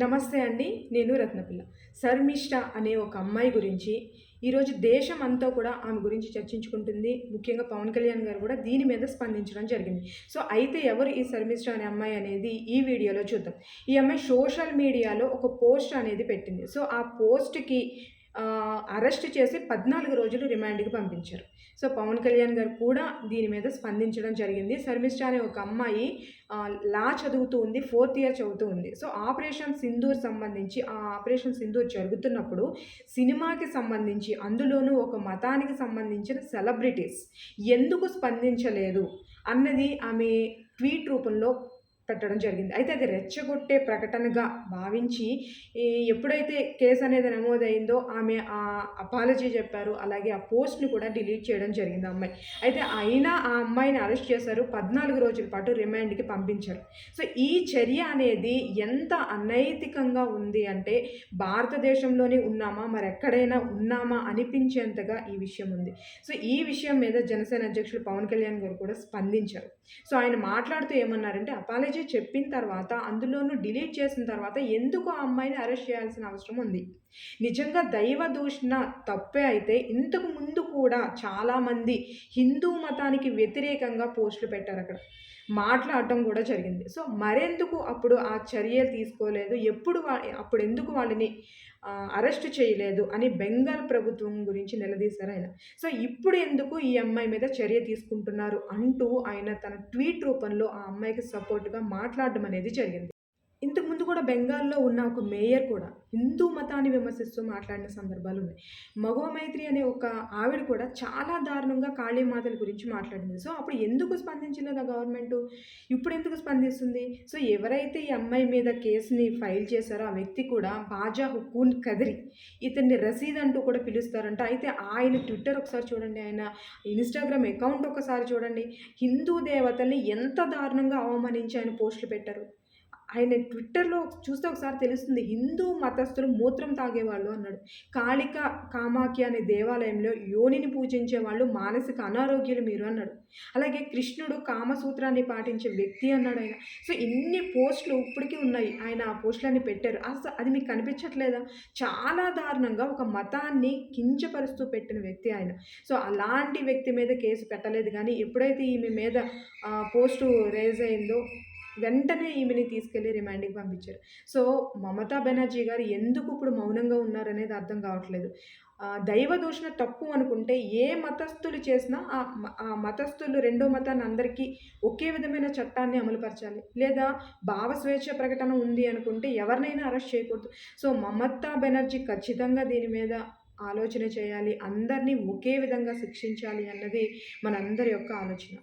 నమస్తే అండి నేను రత్నపిల్ల. శర్మిష్ట అనే ఒక అమ్మాయి గురించి ఈరోజు దేశం అంతా కూడా ఆమె గురించి చర్చించుకుంటుంది. ముఖ్యంగా పవన్ కళ్యాణ్ గారు కూడా దీని మీద స్పందించడం జరిగింది. సో అయితే ఎవరు ఈ శర్మిష్ట అనే అమ్మాయి అనేది ఈ వీడియోలో చూద్దాం. ఈ అమ్మాయి సోషల్ మీడియాలో ఒక పోస్ట్ అనేది పెట్టింది. సో ఆ పోస్ట్కి అరెస్ట్ చేసి పద్నాలుగు రోజులు రిమాండ్కి పంపించారు. సో పవన్ కళ్యాణ్ గారు కూడా దీని మీద స్పందించడం జరిగింది. శర్మిష్ఠ అనే ఒక అమ్మాయి లా చదువుతూ ఉంది ఫోర్త్ ఇయర్ చదువుతూ ఉంది. సో ఆపరేషన్ సింధూర్ సంబంధించి ఆ ఆపరేషన్ సింధూర్ జరుగుతున్నప్పుడు సినిమాకి సంబంధించి అందులోనూ ఒక మతానికి సంబంధించిన సెలబ్రిటీస్ ఎందుకు స్పందించలేదు అన్నది ఆమె ట్వీట్ రూపంలో పెట్టడం జరిగింది. అయితే అది రెచ్చగొట్టే ప్రకటనగా భావించి ఎప్పుడైతే కేసు అనేది నమోదైందో ఆమె ఆ అపాలజీ చెప్పారు అలాగే ఆ పోస్ట్ని కూడా డిలీట్ చేయడం జరిగింది ఆ అమ్మాయి. అయితే అయినా ఆ అమ్మాయిని అరెస్ట్ చేశారు పద్నాలుగు రోజుల పాటు రిమాండ్కి పంపించారు. సో ఈ చర్య అనేది ఎంత అనైతికంగా ఉంది అంటే భారతదేశంలోనే ఉన్నామా మరి ఎక్కడైనా ఉన్నామా అనిపించేంతగా ఈ విషయం ఉంది. సో ఈ విషయం మీద జనసేన అధ్యక్షులు పవన్ కళ్యాణ్ గారు కూడా స్పందించారు. సో ఆయన మాట్లాడుతూ ఏమన్నారంటే అపాలజీ చెప్పిన తర్వాత అందులోనూ డిలీట్ చేసిన తర్వాత ఎందుకు ఆ అమ్మాయిని అరెస్ట్ చేయాల్సిన అవసరం ఉంది? నిజంగా దైవ దూషణ తప్పే అయితే ఇంతకు ముందు కూడా చాలామంది హిందూ మతానికి వ్యతిరేకంగా పోస్టులు పెట్టారు అక్కడ. మాట్లాడటం కూడా జరిగింది. సో మరెందుకు అప్పుడు ఆ చర్యలు తీసుకోలేదు? ఎప్పుడు అప్పుడు ఎందుకు వాళ్ళని అరెస్ట్ చేయలేదు అని బెంగాల్ ప్రభుత్వం గురించి నిలదీశారు ఆయన. సో ఇప్పుడు ఎందుకు ఈ అమ్మాయి మీద చర్య తీసుకుంటున్నారు అంటూ ఆయన తన ట్వీట్ రూపంలో ఆ అమ్మాయికి సపోర్ట్గా మాట్లాడడం అనేది జరిగింది. ఇంతకుముందు కూడా బెంగాల్లో ఉన్న ఒక మేయర్ కూడా హిందూ మతాన్ని విమర్శిస్తూ మాట్లాడిన సందర్భాలు ఉన్నాయి. మగవ మైత్రి అనే ఒక ఆవిడ కూడా చాలా దారుణంగా కాళీమాతల గురించి మాట్లాడింది. సో అప్పుడు ఎందుకు స్పందించలేదు ఆ గవర్నమెంట్? ఇప్పుడు ఎందుకు స్పందిస్తుంది? సో ఎవరైతే ఈ అమ్మాయి మీద కేసుని ఫైల్ చేశారో ఆ వ్యక్తి కూడా బాజా హుకూన్ కదిరి ఇతన్ని రసీద్ అంటూ కూడా పిలుస్తారంట. అయితే ఆయన ట్విట్టర్ ఒకసారి చూడండి ఆయన ఇన్స్టాగ్రామ్ అకౌంట్ ఒకసారి చూడండి. హిందూ దేవతల్ని ఎంత దారుణంగా అవమానించి ఆయన పోస్టులు పెట్టారు. ఆయన ట్విట్టర్లో చూస్తే ఒకసారి తెలుస్తుంది హిందూ మతస్థులు మూత్రం తాగేవాళ్ళు అన్నాడు. కాళిక కామాఖ్య అనే దేవాలయంలో యోనిని పూజించే వాళ్ళు మానసిక అనారోగ్యులు మీరు అన్నాడు. అలాగే కృష్ణుడు కామసూత్రాన్ని పాటించే వ్యక్తి అన్నాడు ఆయన. సో ఇన్ని పోస్టులు ఇప్పటికీ ఉన్నాయి. ఆయన ఆ పోస్టులన్నీ పెట్టారు. అసలు అది మీకు కనిపించట్లేదా? చాలా దారుణంగా ఒక మతాన్ని కించపరుస్తూ పెట్టిన వ్యక్తి ఆయన. సో అలాంటి వ్యక్తి మీద కేసు పెట్టలేదు. కానీ ఎప్పుడైతే ఈమె మీద పోస్టు రేజ్ అయిందో వెంటనే ఈమెని తీసుకెళ్ళి రిమాండింగ్ పంపించారు. సో మమతా బెనర్జీ గారు ఎందుకు ఇప్పుడు మౌనంగా ఉన్నారనేది అర్థం కావట్లేదు. దైవ దూషణ తప్పు అనుకుంటే ఏ మతస్థులు చేసినా ఆ మతస్థులు రెండో మతాన్ని అందరికీ ఒకే విధమైన చట్టాన్ని అమలుపరచాలి. లేదా భావ స్వేచ్ఛ ప్రకటన ఉంది అనుకుంటే ఎవరినైనా అరెస్ట్ చేయకూడదు. సో మమతా బెనర్జీ ఖచ్చితంగా దీని మీద ఆలోచన చేయాలి. అందరినీ ఒకే విధంగా శిక్షించాలి అన్నది మనందరి యొక్క ఆలోచన.